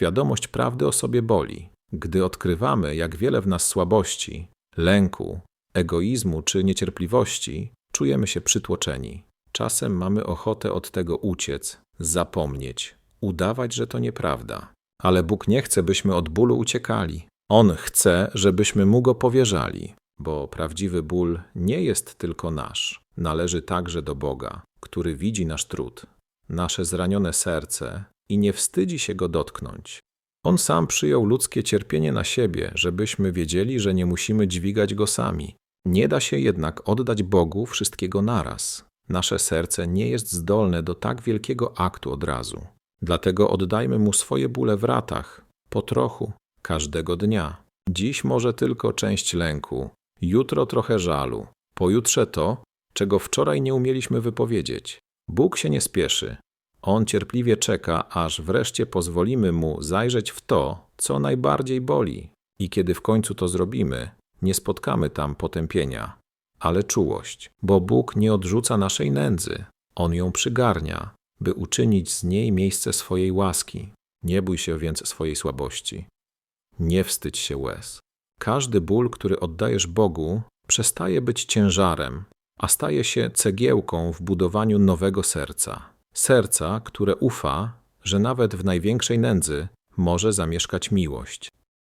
świadomość prawdy o sobie boli. Gdy odkrywamy, jak wiele w nas słabości, lęku, egoizmu czy niecierpliwości, czujemy się przytłoczeni. Czasem mamy ochotę od tego uciec, zapomnieć, udawać, że to nieprawda. Ale Bóg nie chce, byśmy od bólu uciekali. On chce, żebyśmy mu go powierzali, bo prawdziwy ból nie jest tylko nasz, należy także do Boga, który widzi nasz trud, nasze zranione serce i nie wstydzi się go dotknąć. On sam przyjął ludzkie cierpienie na siebie, żebyśmy wiedzieli, że nie musimy dźwigać go sami. Nie da się jednak oddać Bogu wszystkiego naraz. Nasze serce nie jest zdolne do tak wielkiego aktu od razu. Dlatego oddajmy mu swoje bóle w ratach, po trochu, każdego dnia. Dziś może tylko część lęku, jutro trochę żalu, pojutrze to, czego wczoraj nie umieliśmy wypowiedzieć. Bóg się nie spieszy. On cierpliwie czeka, aż wreszcie pozwolimy mu zajrzeć w to, co najbardziej boli. I kiedy w końcu to zrobimy, nie spotkamy tam potępienia, ale czułość, bo Bóg nie odrzuca naszej nędzy. On ją przygarnia, by uczynić z niej miejsce swojej łaski. Nie bój się więc swojej słabości. Nie wstydź się łez. Każdy ból, który oddajesz Bogu, przestaje być ciężarem, a staje się cegiełką w budowaniu nowego serca. Serca, które ufa, że nawet w największej nędzy może zamieszkać miłość.